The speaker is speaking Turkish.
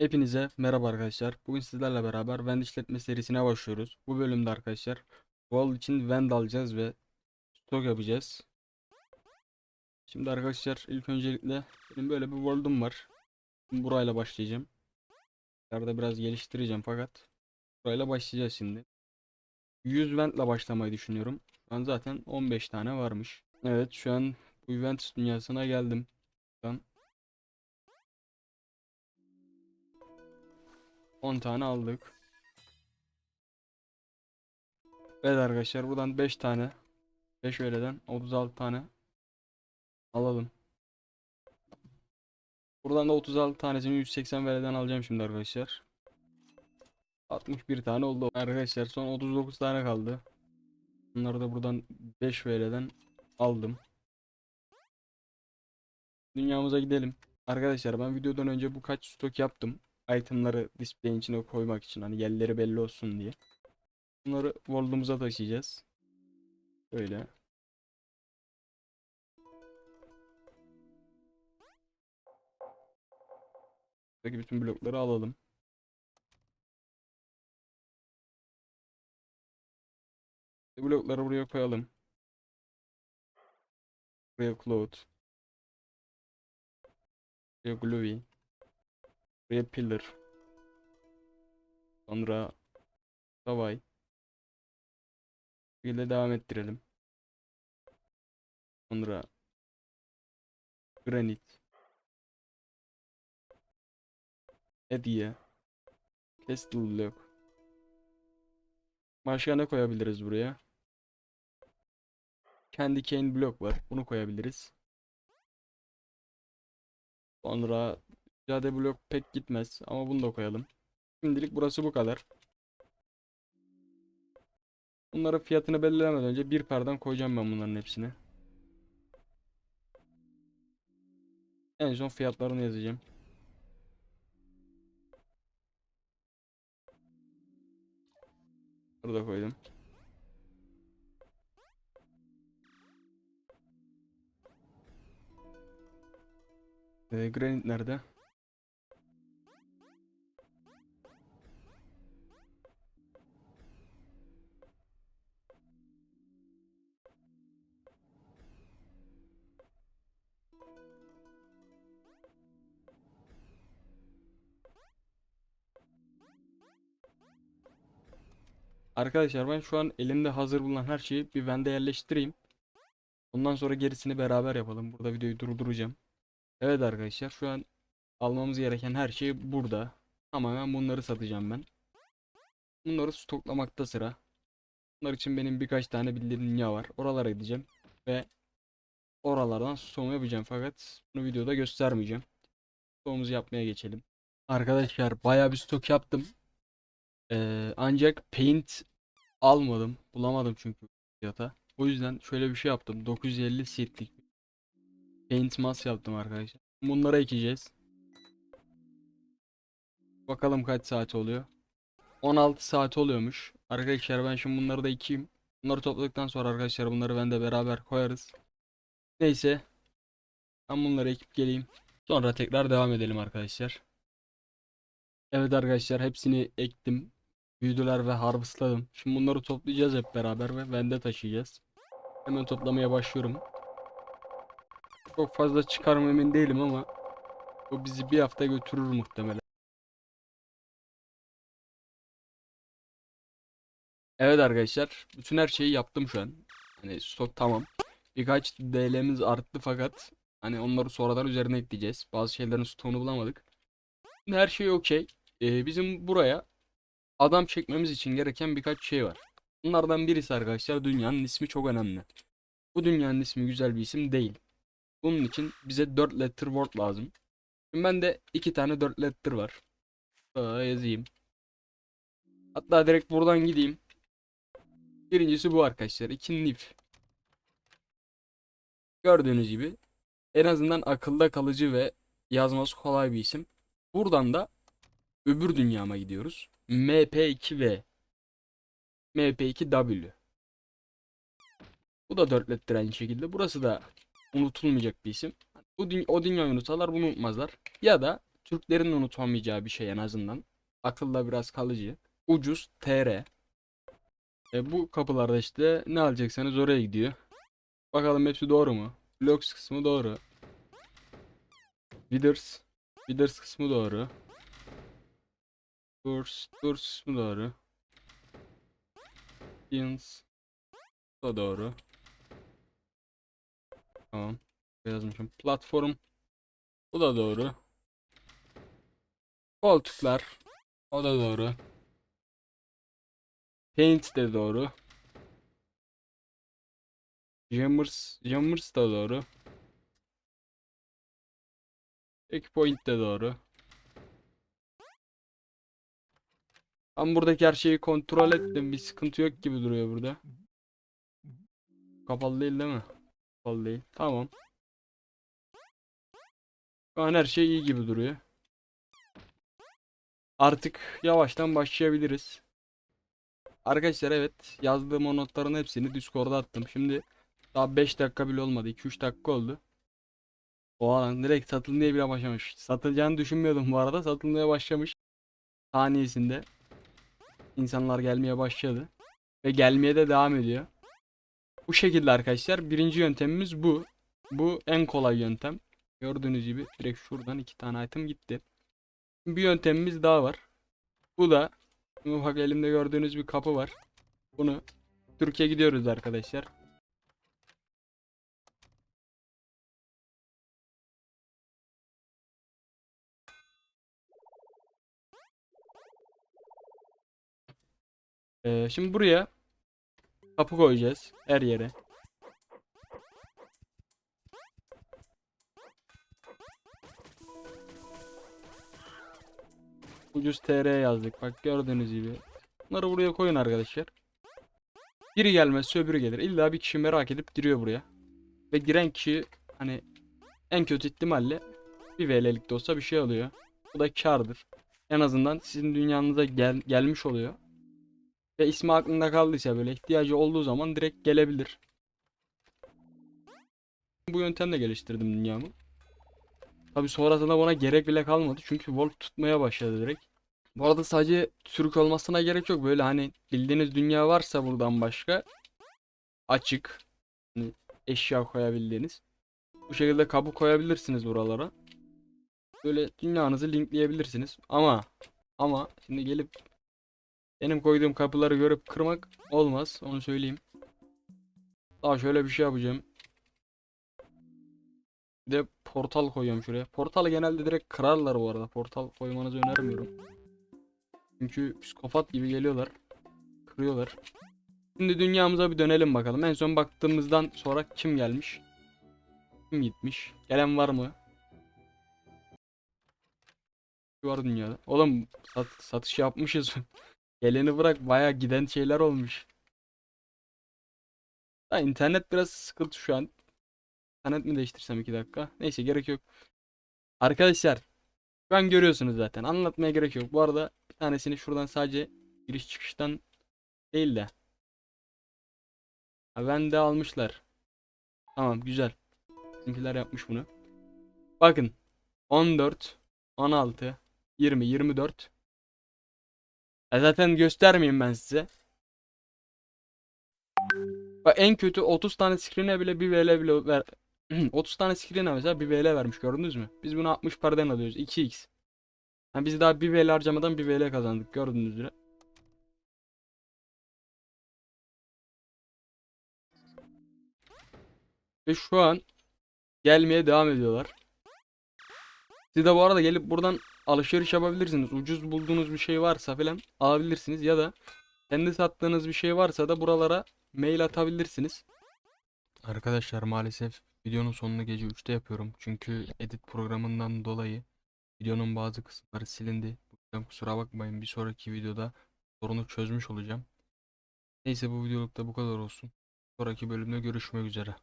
Hepinize merhaba arkadaşlar. Bugün sizlerle beraber Vend işletme serisine başlıyoruz. Bu bölümde arkadaşlar Wall için Vend alacağız ve stok yapacağız. Şimdi arkadaşlar ilk öncelikle benim böyle bir Wall'um var. Burayla başlayacağım. Yukarıda biraz geliştireceğim fakat burayla başlayacağız şimdi. 100 Vend'le başlamayı düşünüyorum. Şu an zaten 15 tane varmış. Evet şu an bu Vend dünyasına geldim. Buradan 10 tane aldık. Evet arkadaşlar buradan 5 tane 5 öğleden 36 tane alalım. Buradan da 36 tanesini 180 vereden alacağım şimdi arkadaşlar. 61 tane oldu. Arkadaşlar son 39 tane kaldı. Bunları da buradan 5 VL'den aldım. Dünyamıza gidelim. Arkadaşlar ben videodan önce bu kaç stok yaptım. Itemları display'in içine koymak için hani yerleri belli olsun diye. Bunları World'umuza taşıyacağız. Böyle. Buradaki bütün blokları alalım. Blokları buraya koyalım. Buraya cloud. Buraya gluey. Buraya pillar. Sonra Davay. Bu şekilde devam ettirelim. Sonra granit. Hediye. Castle block. Başka ne koyabiliriz buraya? Kendi cane blok var. Bunu koyabiliriz. Sonra Cade blok pek gitmez ama bunu da koyalım. Şimdilik burası bu kadar. Bunların fiyatını belirlemeden önce bir perden koyacağım ben bunların hepsini. En son fiyatlarını yazacağım. Burada koydum. Ee, granit nerede? Arkadaşlar ben şu an elimde hazır bulunan her şeyi bir Vend'e yerleştireyim. Ondan sonra gerisini beraber yapalım. Burada videoyu durduracağım. Evet arkadaşlar şu an almamız gereken her şey burada. Tamamen bunları satacağım ben. Bunları stoklamakta sıra. Bunlar için benim birkaç tane bildiğim dünya var. Oralara gideceğim ve oralardan stoğumu yapacağım fakat bunu videoda göstermeyeceğim. Stoğumuzu yapmaya geçelim. Arkadaşlar bayağı bir stok yaptım. Ee, ancak paint almadım. Bulamadım çünkü fiyata. O yüzden şöyle bir şey yaptım. 950 seatlik paint mask yaptım arkadaşlar. Bunlara ekeceğiz. Bakalım kaç saat oluyor. 16 saat oluyormuş. Arkadaşlar ben şimdi bunları da ekeyim. Bunları topladıktan sonra arkadaşlar bunları ben de beraber koyarız. Neyse. Ben bunları ekip geleyim. Sonra tekrar devam edelim arkadaşlar. Evet arkadaşlar hepsini ektim. Büyüdüler ve harvestladım. Şimdi bunları toplayacağız hep beraber ve vende taşıyacağız. Hemen toplamaya başlıyorum. Çok fazla çıkarım emin değilim ama o bizi bir hafta götürür muhtemelen. Evet arkadaşlar, bütün her şeyi yaptım şu an. Hani stok tamam. Birkaç DL'miz arttı fakat hani onları sonradan üzerine ekleyeceğiz. Bazı şeylerin stoğunu bulamadık. Her şey okey. Ee, bizim buraya adam çekmemiz için gereken birkaç şey var. Bunlardan birisi arkadaşlar dünyanın ismi çok önemli. Bu dünyanın ismi güzel bir isim değil. Bunun için bize 4 letter word lazım. Şimdi ben de 2 tane 4 letter var. Aa, yazayım. Hatta direkt buradan gideyim. Birincisi bu arkadaşlar. İf. Gördüğünüz gibi en azından akılda kalıcı ve yazması kolay bir isim. Buradan da öbür dünyama gidiyoruz. MP2V. MP2W. Bu da 4 letter aynı şekilde. Burası da unutulmayacak bir isim. Bu o dünyayı unutsalar bunu unutmazlar. Ya da Türklerin unutamayacağı bir şey en azından. Akılda biraz kalıcı. Ucuz TR. E, bu kapılarda işte ne alacaksanız oraya gidiyor. Bakalım hepsi doğru mu? Blocks kısmı doğru. Withers. Withers kısmı doğru. Tours. Tours kısmı doğru. Bu da doğru. Tamam. Yazmışım. Platform. Bu da doğru. Koltuklar. O da doğru. Paint de doğru. Jammers, Jammers da doğru. Checkpoint de doğru. Ben buradaki her şeyi kontrol ettim. Bir sıkıntı yok gibi duruyor burada. Kapalı değil değil mi? Kapalı değil. Tamam. Şu an her şey iyi gibi duruyor. Artık yavaştan başlayabiliriz. Arkadaşlar evet yazdığım o notların hepsini Discord'a attım. Şimdi daha 5 dakika bile olmadı. 2-3 dakika oldu. O an direkt satılmaya bile başlamış. Satılacağını düşünmüyordum bu arada. Satılmaya başlamış. Saniyesinde. İnsanlar gelmeye başladı. Ve gelmeye de devam ediyor. Bu şekilde arkadaşlar. Birinci yöntemimiz bu. Bu en kolay yöntem. Gördüğünüz gibi direkt şuradan iki tane item gitti. Bir yöntemimiz daha var. Bu da ufak elimde gördüğünüz bir kapı var. Bunu Türkiye gidiyoruz arkadaşlar. Ee, şimdi buraya kapı koyacağız her yere. Ucuz TR yazdık. Bak gördüğünüz gibi. Bunları buraya koyun arkadaşlar. Biri gelmezse öbürü gelir. İlla bir kişi merak edip giriyor buraya. Ve giren kişi hani en kötü ihtimalle bir VL'lik de olsa bir şey alıyor. Bu da kardır. En azından sizin dünyanıza gel gelmiş oluyor. Ve ismi aklında kaldıysa böyle ihtiyacı olduğu zaman direkt gelebilir. Bu yöntemle geliştirdim dünyamı. Tabi sonrasında buna gerek bile kalmadı. Çünkü Wolf tutmaya başladı direkt. Bu arada sadece Türk olmasına gerek yok. Böyle hani bildiğiniz dünya varsa buradan başka açık hani eşya koyabildiğiniz. Bu şekilde kapı koyabilirsiniz buralara. Böyle dünyanızı linkleyebilirsiniz. Ama ama şimdi gelip benim koyduğum kapıları görüp kırmak olmaz. Onu söyleyeyim. Daha şöyle bir şey yapacağım. Bir de portal koyuyorum şuraya. Portalı genelde direkt kırarlar bu arada. Portal koymanızı önermiyorum. Çünkü psikopat gibi geliyorlar. Kırıyorlar. Şimdi dünyamıza bir dönelim bakalım. En son baktığımızdan sonra kim gelmiş? Kim gitmiş? Gelen var mı? Var dünyada. Oğlum sat, satış yapmışız. Geleni bırak baya giden şeyler olmuş. Ha, internet biraz sıkıntı şu an. İnternet mi değiştirsem 2 dakika? Neyse gerek yok. Arkadaşlar şu an görüyorsunuz zaten. Anlatmaya gerek yok. Bu arada bir tanesini şuradan sadece giriş çıkıştan değil de. Ha, ben de almışlar. Tamam güzel. Bizimkiler yapmış bunu. Bakın 14 16 20 24 e zaten göstermeyeyim ben size. Bak en kötü 30 tane screen'e bile bir VL bile ver. 30 tane screen'e mesela bir VL vermiş gördünüz mü? Biz bunu 60 paradan alıyoruz 2x. Yani biz daha bir VL harcamadan bir VL kazandık gördüğünüz üzere. Ve şu an gelmeye devam ediyorlar. Siz de bu arada gelip buradan alışveriş yapabilirsiniz. Ucuz bulduğunuz bir şey varsa falan alabilirsiniz ya da kendi sattığınız bir şey varsa da buralara mail atabilirsiniz. Arkadaşlar maalesef videonun sonunu gece 3'te yapıyorum. Çünkü edit programından dolayı videonun bazı kısımları silindi. Bu yüzden kusura bakmayın. Bir sonraki videoda sorunu çözmüş olacağım. Neyse bu videoluk da bu kadar olsun. Sonraki bölümde görüşmek üzere.